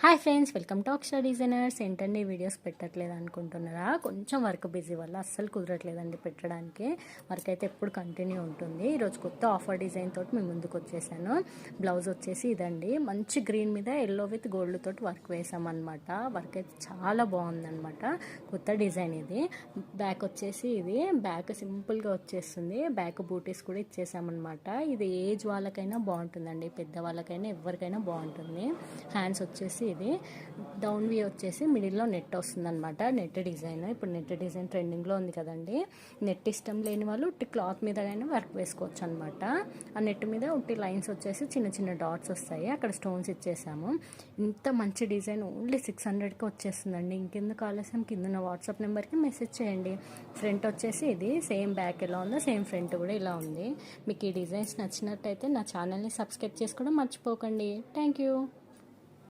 Hi friends welcome talk star designers. ఏంటండి videos పెట్టట్లేదు అనుకుంటున్నారా? కొంచెం వర్క్ బిజీ వల్ల అస్సలు కుదరట్లేదండి పెట్టడానికి. వర్క్ అయితే ఎప్పుడు కంటిన్యూ ఉంటుంది. ఈరోజు కొత్త ఆఫర్ డిజైన్ తోటి మేము ముందుకు వచ్చేసాను. బ్లౌజ్ వచ్చేసి ఇదండి. మంచి గ్రీన్ మీద ఎల్లో విత్ గోల్డ్ తోటి వర్క్ వేసామన్నమాట. వర్క్ అయితే చాలా బాగుందన్నమాట. కొత్త డిజైన్ ఇది. బ్యాక్ వచ్చేసి ఇది. బ్యాక్ సింపుల్గా వచ్చేస్తుంది. బ్యాక్ బూటీస్ కూడా ఇచ్చేసామన్నమాట. ఇది ఏజ్ వాళ్ళకైనా బాగుంటుందండి. పెద్ద వాళ్ళకైనా ఎవరికైనా బాగుంటుంది. హ్యాండ్స్ వచ్చేసి ఇది. డౌన్ వీ వచ్చేసి మిడిల్లో నెట్ వస్తుంది అనమాట నెట్ డిజైన్. ఇప్పుడు నెట్ డిజైన్ ట్రెండింగ్లో ఉంది కదండి. నెట్ ఇష్టం లేని వాళ్ళు ఉట్టి క్లాత్ మీద అయినా వర్క్ వేసుకోవచ్చు అనమాట ఆ నెట్ మీద ఉట్టి లైన్స్ వచ్చేసి చిన్న చిన్న డాట్స్ వస్తాయి. అక్కడ స్టోన్స్ ఇచ్చేసాము. ఇంత మంచి డిజైన్ ఓన్లీ సిక్స్ హండ్రెడ్కి వచ్చేస్తుందండి. ఇంకెందుకు ఆలస్యం? కింద వాట్సాప్ నెంబర్కి మెసేజ్ చేయండి. ఫ్రంట్ వచ్చేసి ఇది. సేమ్ బ్యాక్ ఎలా ఉందో సేమ్ ఫ్రంట్ కూడా ఇలా ఉంది. మీకు ఈ డిజైన్స్ నచ్చినట్టయితే నా ఛానల్ని సబ్స్క్రైబ్ చేసుకోవడం మర్చిపోకండి. Thank you